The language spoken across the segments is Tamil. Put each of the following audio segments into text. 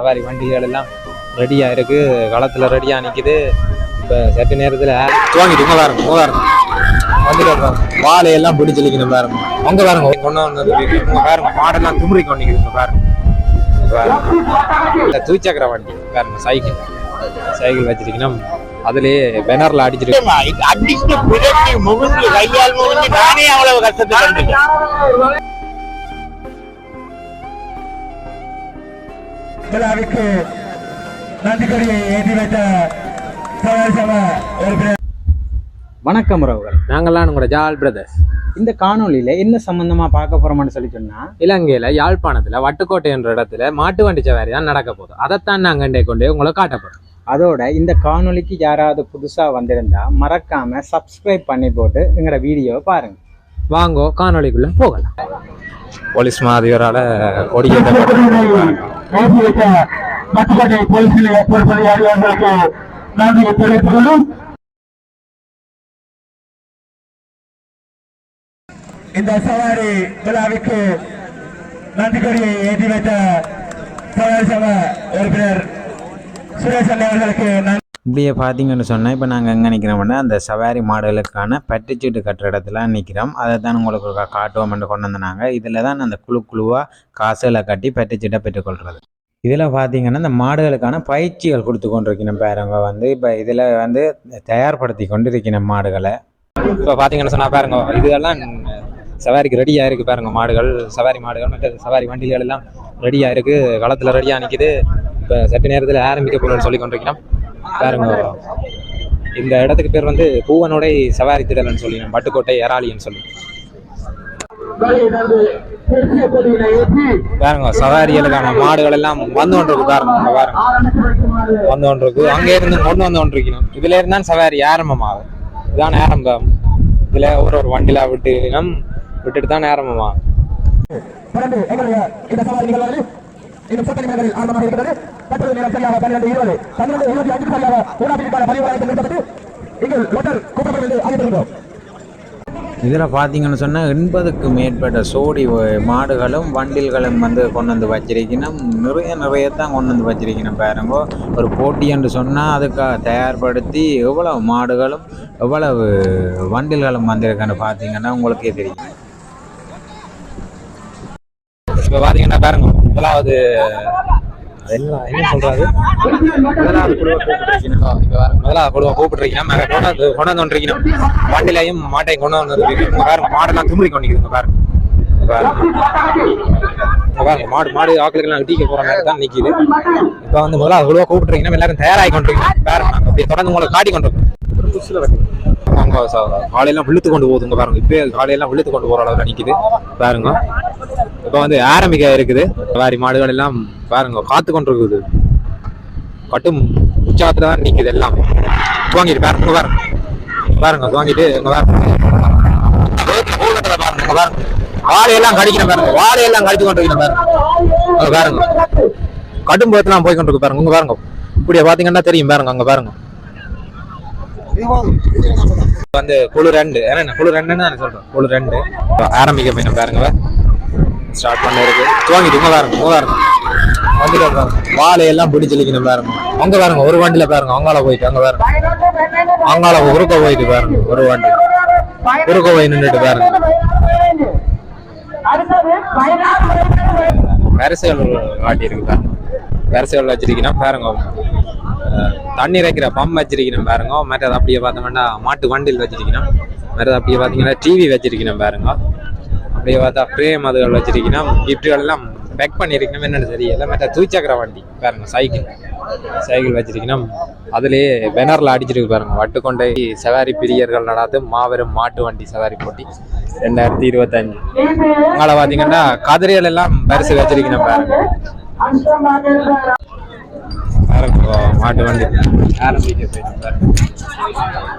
சவாரி வண்டிகள் எல்லாம் ரெடியா இருக்கு. களத்துல ரெடியா நிக்குது. இப்ப சற்று நேரத்துல துவங்கிட்டு இங்க பாருங்க இங்க பாருங்க. வந்துட்டு வாழையெல்லாம் பிடிச்சிருக்கணும் பாருங்க. அங்க பாருங்க. கொண்டு வந்தது இங்க பாருங்க மாடெல்லாம் துமுறி கொண்டிருக்குது பாருங்க. துவிச்சக்கர வண்டி பாருங்க சைக்கிள். சைக்கிள் வச்சிருக்கணும் அதுலயே பேனர்ல அடிச்சிருக்கு அடிச்சு முகுந்து கையால் முகுந்து நானே அவ்வளவு கஷ்டத்தை விழாவிற்கு நன்றி கொடியை ஏற்றி வைத்த வணக்கம் உறவுகள் நாங்கெல்லாம் உங்களோட ஜால் பிரதர்ஸ். இந்த காணொளியில என்ன சம்பந்தமா பார்க்க போறோம்னு சொல்லி சொன்னா இலங்கையில யாழ்ப்பாணத்துல வட்டுக்கோட்டை என்ற இடத்துல மாட்டு வண்டி சவாரி தான் நடக்க போகுது. அதைத்தான் நாங்க இன்றைய கொண்டு உங்களை காட்ட போறோம். அதோட இந்த காணொளிக்கு யாராவது புதுசா வந்திருந்தா மறக்காம சப்ஸ்கிரைப் பண்ணி போட்டு எங்களோட வீடியோவை பாருங்க. வாங்கோ காணொளிக்குள்ள போகலாம். போலீஸ் மா கொடியை ஏற்றி இந்த சவாரி விழாவிற்கு நன்றி கொடியை ஏற்றி வைத்த சவாரி சபை உறுப்பினர் சுரேஷ் அவர்களுக்கு நன்றி. இப்படியே பார்த்தீங்கன்னு சொன்னால் இப்போ நாங்கள் எங்கே நிற்கிறோம்னா அந்த சவாரி மாடுகளுக்கான பட்டுச்சீட்டு கட்டுற இடத்துல நிற்கிறோம் அதை தான் உங்களுக்கு ஒரு கா- காட்டுவோம்னு கொண்டு வந்தாங்க இதில் தான் அந்த குழு குழுவாக காசுகளை கட்டி பட்டுச்சீட்டை பெற்றுக்கொள்கிறது இதில் பார்த்தீங்கன்னா இந்த மாடுகளுக்கான பயிற்சிகள் கொடுத்து கொண்டிருக்கணும் பேரவங்க வந்து இப்போ இதில் வந்து தயார்படுத்தி கொண்டு இருக்கணும் மாடுகளை. இப்போ பார்த்தீங்கன்னு சொன்னா பாருங்க இதெல்லாம் சவாரிக்கு ரெடியாக இருக்குது பாருங்க மாடுகள். சவாரி மாடுகள் மற்ற சவாரி வண்டிகள் எல்லாம் ரெடியாக இருக்குது களத்தில் ரெடியாக நிற்கிது இப்போ சற்று நேரத்தில் ஆரம்பிக்க போகணும்னு சொல்லி கொண்டிருக்கிறோம். பாருங்க இந்த இடத்துக்கு பேர் வந்து பூவனுடை சவாரி திடல்னு சொல்லி பட்டுக்கோட்டை எராளின்னு சொல்லி. பாருங்க சவாரிகளுக்கான மாடுகள் எல்லாம் வந்து கொண்டிருக்கு பாருங்க அங்க பாருங்க. வந்து கொண்டிருக்கு. அங்க இருந்து கொண்டு வந்து கொண்டிருக்கணும். இதுல இருந்தான் சவாரி ஆரம்பமாகும். இதான் ஆரம்பம். இதுல ஒரு ஒரு வண்டில விட்டு விட்டுட்டு தான் ஆரம்பமாகும். இன்னும் கூட்டணி நிமிடங்களில் ஆரம்பமாக இருக்கிறது தற்போது நேரம் சரியாக பன்னிரண்டு இருபது பன்னிரண்டு இருபத்தி அஞ்சு சரியாக ஊராட்சிக்கான பதிவு நிறுத்தப்பட்டு இங்கு லோட்டர் கூட்டப்பட்டு அறிவித்திருக்கிறோம். இதில் பார்த்தீங்கன்னு சொன்னால் எண்பதுக்கு மேற்பட்ட சோடி மாடுகளும் வண்டில்களும் வந்து கொண்டு வந்து வச்சிருக்கணும். நிறைய நிறைய தான் கொண்டு வந்து வச்சிருக்கணும் பாருங்க. ஒரு போட்டி என்று சொன்னால் அதுக்காக தயார்படுத்தி எவ்வளவு மாடுகளும் எவ்வளவு வண்டில்களும் வந்திருக்குன்னு பார்த்தீங்கன்னா உங்களுக்கே தெரியும். இப்போ பார்த்தீங்கன்னா பாருங்க. முதலாவது என்ன என்ன சொல்றாரு? முதலாவது குழுவை கூப்பிட்டுருக்கீங்க. முதலாவது குழுவை கூப்பிட்டுருக்கணும் நாங்க கொண்டாந்து வண்டிலையும் மாட்டையும் கொண்டு வந்து இங்க பாருங்க மாடெல்லாம் தும்பி கொண்டிருக்குங்க பாருங்க. பாருங்க. பாருங்க மாடு மாடு ஆக்களுக்கெல்லாம் டீக்க போற மாதிரி தான் நிக்குது. இப்ப வந்து முதலாவது குழுவை கூப்பிட்டுருக்கீங்கன்னா எல்லாரும் தயாராகி கொண்டிருக்கீங்க. பாருங்க அப்படியே தொடர்ந்து உங்களை காட்டி கொண்டிருக்கோம். அங்க காலையெல்லாம் விழுத்து கொண்டு போகுதுங்க பாருங்க இப்பயே காலையெல்லாம் விழுத்து கொண்டு போற அளவுக்கு நிக்குது. பாருங்க. இப்போ வந்து ஆரம்பிக்க இருக்குது. வாரி மாடுகள் எல்லாம் பாருங்க காத்து கொண்டு இருக்குது கட்டும் உற்சாகத்துல தான் நிற்குது எல்லாம். துவங்கிட்டு பாருங்க பாருங்க. பாருங்க துவங்கிட்டு இங்க பாருங்க. பாருங்க பாருங்க வாழையெல்லாம் கடிக்கணும் பாருங்க வாழையெல்லாம் கடிச்சு கொண்டு இருக்கணும் பாருங்க. பாருங்க. கடும் போயத்தெல்லாம் போய் கொண்டு பாருங்க உங்க பாருங்க. இப்படியே பாத்தீங்கன்னா தெரியும் பாருங்க அங்க பாருங்க. வந்து குழு ரெண்டு என்ன குழு ரெண்டுன்னு நான் சொல்றேன் குழு ரெண்டு. ஆரம்பிக்க போய் பாருங்க ஸ்டார்ட் பண்ண இருக்கு துவங்கிட்டு இங்க பாருங்க இங்க பாருங்க வந்துட்டு பாருங்க வாழையெல்லாம் பிடிச்சிருக்கணும் பாருங்க அங்க பாருங்க ஒரு வண்டியில பாருங்க அங்கால போயிட்டு அங்க பாருங்க அங்கால உருக்க போயிட்டு பாருங்க ஒரு வண்டி. உருக்க போய் நின்றுட்டு பாருங்க வரிசைகள் காட்டி இருக்கு பாருங்க. வரிசைகள் வச்சிருக்கணும் பாருங்க. தண்ணி இறைக்கிற பம்ப் வச்சிருக்கணும் பாருங்க. மற்றது அப்படியே பார்த்தோம்னா மாட்டு வண்டில் வச்சிருக்கணும் மற்றது அப்படியே பார்த்தீங்கன்னா டிவி வச்சிருக்கணும் பாருங்க. அப்படியே பார்த்தா பிரேம் அதுகள் வச்சிருக்கணும் கிஃப்ட்டுகள் எல்லாம் பேக் பண்ணியிருக்கணும் என்னென்னு தெரியல. மற்ற தூச்சக்கர வண்டி பாருங்க சைக்கிள் சைக்கிள் வச்சிருக்கணும் அதுலேயே பேனர்ல அடிச்சிருக்கு பாருங்க. வட்டுக்கொண்டை சவாரி பிரியர்கள் நடாது மாபெரும் மாட்டு வண்டி சவாரி போட்டி ரெண்டாயிரத்தி இருபத்தஞ்சு. அங்கால பார்த்தீங்கன்னா கதிரைகள் எல்லாம் பரிசு வச்சிருக்கணும் பாருங்க. பாருங்க மாட்டு வண்டி ஆரம்பிக்க போயிட்டு பாருங்க.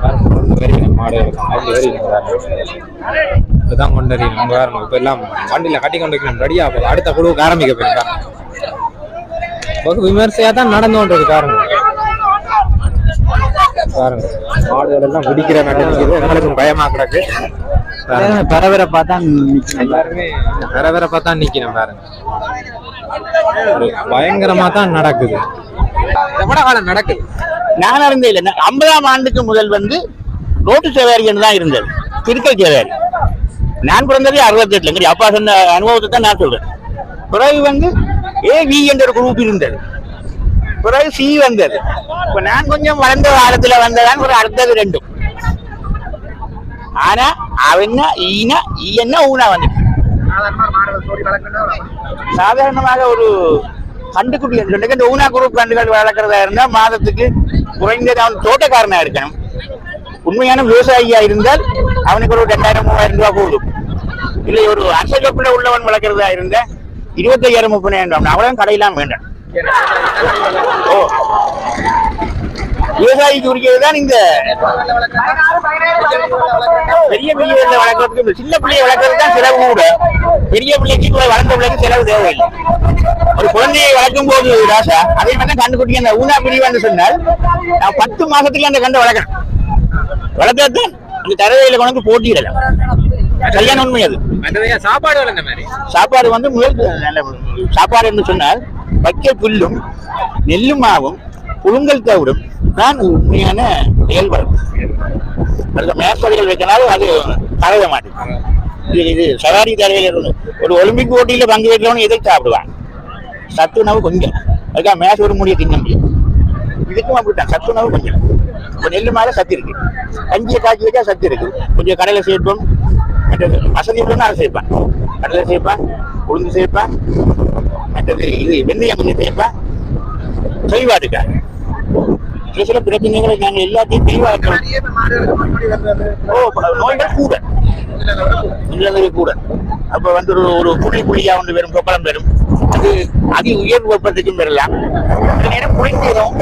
பாருங்க மாடு அஞ்சு பாருங்க இப்பதான் கொண்டு வரீங்க. பாருங்க இப்ப எல்லாம் வண்டியில கட்டி கொண்டு வைக்கணும். ரெடியா போகுது. அடுத்த குழுவுக்கு ஆரம்பிக்க பாருங்க. வெகு விமர்சையா தான் நடந்து கொண்டு இருக்கு பாருங்க. மாடுகள் எல்லாம் குடிக்கிற நடக்குது எங்களுக்கும் பயமா கிடக்கு. பாருங்க. பரபரப்பாக தான் எல்லாருமே வேற வேற பார்த்தா நிக்கணும் பாருங்க. பயங்கரமா தான் நடக்குது. காலம் நடக்குது. நான் இருந்தே இல்லை. ஐம்பதாம் ஆண்டுக்கு முதல் வந்து ரோட்டு சேவாரின்னு தான் இருந்தது. திருக்கல் சேவாரி. நான் பிறந்ததே அறுபத்தி எட்டுல அப்பா சொன்ன அனுபவத்தை தான் நான் சொல்றேன். பிறகு வந்து ஏ வி என்ற ஒரு குரூப் இருந்தது. பிறகு சி வந்தது. இப்ப நான் கொஞ்சம் வளர்ந்த காலத்துல வந்ததான் ஒரு அடுத்தது ரெண்டும். ஆனா அவன ஈனா ஈயன்னா ஊனா வந்து சாதாரணமாக ஒரு கண்டுக்குட்டி ரெண்டு இந்த ஊனா குரூப் கண்டுகள் வளர்க்கறதா இருந்தா மாதத்துக்கு குறைந்தது அவன் தோட்டக்காரனா இருக்கணும். உண்மையான விவசாயியா இருந்தால் அவனுக்கு ஒரு ரெண்டாயிரம் மூவாயிரம் ரூபாய் போதும். இல்லை ஒரு அசைவப்பில் உள்ளவன் வளர்க்கறதா இருந்தா இருபத்தையாயிரம் முப்பதாயிரம் அவ்வளவு கடையெல்லாம் வேண்டாம். ஓ. விவசாயிக்கு உரியதுதான் இந்த பெரிய பிள்ளைகளை வளர்க்கறதுக்கு இந்த சின்ன பிள்ளையை வளர்க்கறது தான் செலவு கூட. பெரிய பிள்ளைக்கு வளர்ந்த பிள்ளைக்கு செலவு தேவையில்லை. ஒரு குழந்தையை வளர்க்கும் போது ராசா அதே மாதிரி தான் கண்டுக்குட்டி அந்த ஊனா பிரிவான்னு சொன்னால் நான் பத்து மாசத்துக்கு அந்த கண்டை வளர்க்கணும். வளர்க்கறதுதான் அந்த தரவையில கொண்டு போட்டியிடலாம் சரியான உண்மை அது. சாப்பாடு சாப்பாடு வந்து முதல் சாப்பாடு என்று சொன்னால் வைக்க புல்லும் நெல்லு மாவும் புழுங்கல் தவிடும். தான் உண்மையான செயல்படும் அதுக்கு மேற்படிகள் வைக்கனாலும் அது தரவே மாட்டேன். இது இது சவாரி இருந்து ஒரு ஒலிம்பிக் போட்டியில பங்கு வைக்கிறவனு எதை சாப்பிடுவான். சத்துணவு கொஞ்சம். அதுக்காக மேச ஒரு முடிய தின்ன முடியும். இதுக்கும் அப்படித்தான். சத்துணவு கொஞ்சம். இப்போ நெல்லு மேல சத்து இருக்கு. கஞ்சியை காய்ச்சி வச்சா சத்து இருக்கு. கொஞ்சம் கடலை சேர்ப்போம். மற்றது வசதி உள்ளவனா அதை சேர்ப்பேன். கடலை சேர்ப்பான். உளுந்து சேர்ப்பான். மற்றது இது வெந்தயம் கொஞ்சம் சேர்ப்பான். தெளிவாட்டுக்கா சில சில பிரச்சனைகளை நாங்கள் எல்லாத்தையும் தெளிவாக்க ஓ நோய்கள் கூட. இல்லவே கூட. அப்ப வந்து ஒரு ஒரு புள்ளி புள்ளியா ஒன்று வரும் கொப்பளம் வரும். அது அதி உயர் வெப்பத்துக்கும் பெறலாம் நேரம் குறைந்ததும்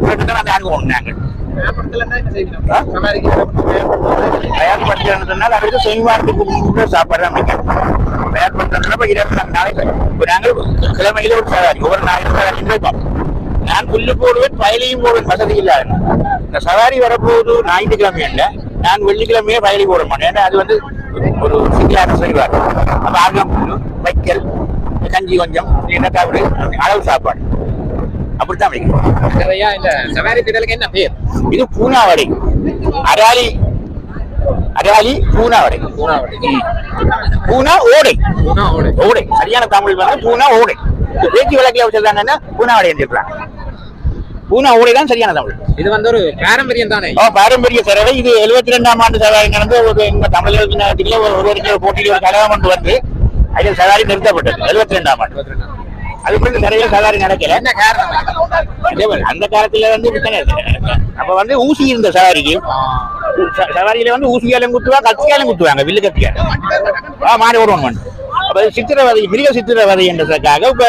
நாங்கள் குறைந்து தான் அதை அனுபவம் நாங்கள் தயார்படுத்தணும் அவருக்கு செய்வாரத்துக்கு கூட சாப்பாடு அமைக்கணும் தயார்படுத்தணும் இருபத்தி நாலு நாளைக்கு நாங்கள் கிழமையில ஒரு சவாரி ஒவ்வொரு நாளைக்கு சவாரி நான் புல்லு போடுவேன் பயலையும் போடுவேன் வசதி இல்லாத இந்த சவாரி வரப்போகுது ஞாயிற்றுக்கிழமை இல்லை நான் வெள்ளிக்கிழமையே வயலி போட மாட்டேன் ஏன்னா அது வந்து ஒரு சிக்கலான செய்வார் அப்ப ஆகம் புல்லு வைக்கல் கஞ்சி கொஞ்சம் என்ன தவிர அளவு சாப்பாடு அப்படித்தான் வைக்கணும் இந்த சவாரி திடலுக்கு என்ன பேர்? இது பூனாவடை. அராலி அராலி பூனாவடை. பூனாவடை. பூனா ஓடை. பூனாவடை. ஓடை. சரியான தமிழ் வந்து பூனா ஓடை. பேச்சு வழக்கில் வச்சிருக்காங்கன்னா பூனாவடை என்றிருக்கிறாங்க பூனா ஓடை தான் சரியான தமிழ். இது வந்து ஒரு பாரம்பரியம் தானே? ஓ பாரம்பரிய சேவை இது எழுபத்தி ரெண்டாம் ஆண்டு சவாரி நடந்து ஒரு எங்க தமிழர்களுக்கு நாட்டிலே ஒரு ஒருவருக்கு போட்டியில் ஒரு கழகம் ஒன்று வந்து அதில் சவாரி நிறுத்தப்பட்டது. எழுபத்தி ரெண்டாம் ஆண்டு. அது பிறகு நிறைய சவாரி நடக்கல. என்ன காரணம்? அந்த காலத்துல வந்து. அப்ப வந்து ஊசி இருந்த சவாரிக்கு சவாரியில வந்து ஊசியாலும் குத்துவா கத்தியாலும் குத்துவாங்க வில்லு கத்தியால ஓடுவாங்க மாடு. அப்ப சித்திரவதை மிருக சித்திரவதை என்றதுக்காக இப்ப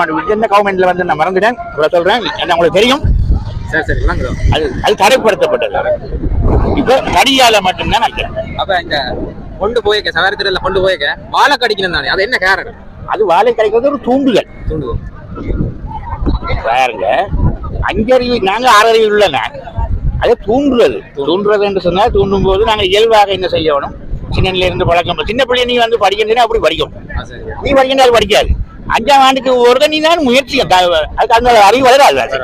ஆண்டு விஜயந்த கவர்மெண்ட்ல வந்து நான் மறந்துட்டேன். இவ்வளவு சொல்றேன். என்ன உங்களுக்கு தெரியும்? சரி சரி வாங்குறோம் அது அது தடைப்படுத்தப்பட்டது. இப்ப கடியால மட்டும்தான் அப்ப இந்த கொண்டு போயிருக்க சவாரி கொண்டு போயிருக்க வாழை கடிக்கணும் தானே. அது என்ன காரணம்? அது வாழை கிடைக்கிறது ஒரு தூண்டுதல் தூண்டுவோம் பாருங்க அஞ்சறிவு நாங்க ஆறறிவு உள்ள நான் அதை தூண்டுறது தூண்டுறது என்று சொன்னா தூண்டும் போது நாங்க இயல்பாக என்ன செய்யணும் சின்னல இருந்து பழக்கம் சின்ன பிள்ளை நீ வந்து படிக்கணும்னா அப்படி படிக்கும் நீ படிக்கணும் அது படிக்காது அஞ்சாம் ஆண்டுக்கு ஒரு நீ தான் முயற்சி அதுக்கு அந்த அறிவு வளராது அது.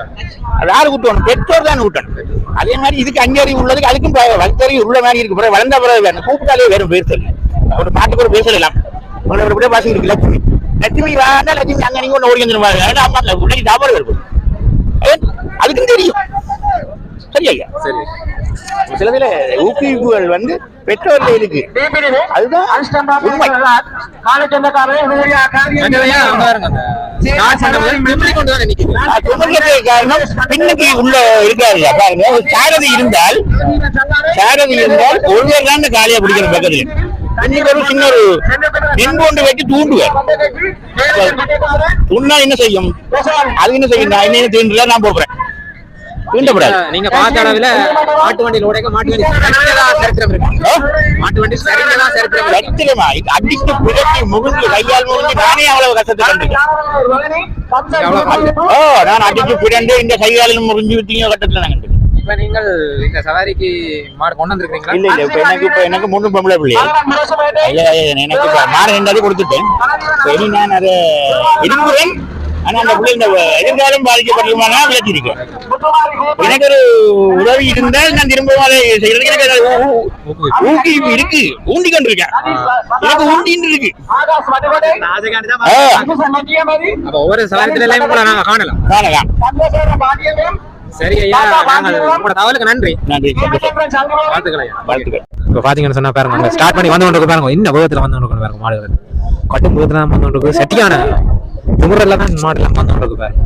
யாரு கூட்டணும் பெற்றோர் தான் கூட்டணும் அதே மாதிரி இதுக்கு அஞ்சறிவு உள்ளதுக்கு அதுக்கும் வகுத்தறிவு உள்ள மாதிரி இருக்கு பிறகு வளர்ந்த பிறகு வேணும் கூப்பிட்டாலே வேறும் பேர் சொல்லு ஒரு மாட்டுக்கு ஒரு பேர் சொல்லலாம் உங்களை ஒரு விட பாசி இருக்கு லட்சுமி லட்சுமி வாண்டா லட்சுமி? அங்க நீங்க ஒன்று ஓடி வந்துருவாங்க அம்மா உடனே சாப்பாடு இருக்கும் ஏன்? அதுக்கும் தெரியும். சரி ஐயா. சரி. சிலதுல ஊக்குவிப்புகள் வந்து பெற்றோர்ல இருக்கு. அதுதான் உண்மை. பின்னுக்கு உள்ள இருக்காரு பாருங்க. சாரதி இருந்தால் சாரதி இருந்தால் ஒருவர் தான் காலியா பிடிக்கிற பக்கத்துல. இன்னைக்கு ஒரு சின்ன ஒரு நென்போண்டு வச்சு தூண்டுவார் தூண்டினா என்ன செய்யும்? அது என்ன செய்யும்? நான் என்ன தீண்டுல நான் போறேன் தீண்டப்படாது. நீங்க பார்த்த அளவுல மாட்டு வண்டியில் உடைக்க மாட்டு வண்டி சரித்திரம் மாட்டு வண்டி இது அடித்து பிறக்கி முகுந்து கையால் முகுந்து நானே அவ்வளவு கஷ்டத்தை கண்டிருக்கேன் ஓ நான் அடிச்சு பிறந்து இந்த கையாலில் முறிஞ்சு விட்டீங்க கட்டத்துல நான் கண்டிருக்கேன் இப்ப நீங்கள் இந்த சவாரிக்கு மாடு கொண்டு வந்திருக்கீங்களா இல்ல இல்ல இப்ப எனக்கு இப்ப எனக்கு மூணு பொம்பளை பிள்ளையா இல்ல எனக்கு இப்ப மாடு ரெண்டாவது கொடுத்துட்டேன். இனி நான் அதை விரும்புவேன் ஆனா அந்த பிள்ளை இந்த எதிர்காலம் பாதிக்கப்பட்டிருமானா விளக்கியிருக்கேன் எனக்கு ஒரு உதவி இருந்தால் நான் திரும்பவும் அதை செய்யறதுக்கு எனக்கு அது ஊ- ஊ- ஊக்குவிப்பு இருக்கு. ஊண்டி கொண்டிருக்கேன். எனக்கு ஊண்டின்னு இருக்கு. ஒவ்வொரு சவாரித்துல எல்லாமே காணலாம். காணலாம். சரி ஐயா நாங்கள் உங்களோட தகவலுக்கு நன்றி. நன்றி. வாழ்த்துக்கள் ஐயா. வாழ்த்துக்கள் இப்ப பாத்தீங்கன்னு சொன்னா பாருங்க ஸ்டார்ட் பண்ணி வந்து கொண்டு பாருங்க. இன்னும் வேகத்துல வந்து கொண்டு பாருங்க மாடுகள். கட்டும் வேகத்துல வந்து கொண்டு செட்டியான திமுறல தான் மாடு எல்லாம் வந்து கொண்டு பாருங்க.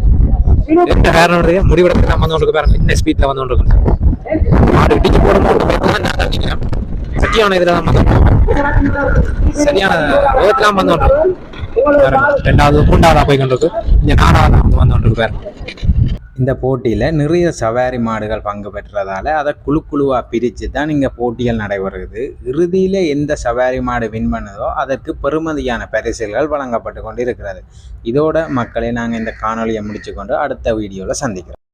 என்ன காரணம் முடிவெடுத்து தான் வந்து கொண்டு பாருங்க. இன்னும் ஸ்பீட்ல வந்து கொண்டு மாடு இடிச்சு போடும்போது செட்டியான இதுல தான் சரியான வேகத்துல வந்து. ரெண்டாவது மூன்றாவதா போய் கொண்டு இங்க நாலாவதா வந்து வந்து கொண்டு பாருங்க. இந்த போட்டியில் நிறைய சவாரி மாடுகள் பங்கு பெற்றதால் அதை குழு குழுவாக பிரித்து தான் இங்கே போட்டிகள் நடைபெறுகிறது இறுதியில் எந்த சவாரி மாடு வின் பண்ணுதோ அதற்கு பெறுமதியான பரிசுகள் வழங்கப்பட்டு கொண்டு இருக்கிறது இதோட மக்களை நாங்கள் இந்த காணொலியை முடிச்சுக்கொண்டு அடுத்த வீடியோவில் சந்திக்கிறோம்.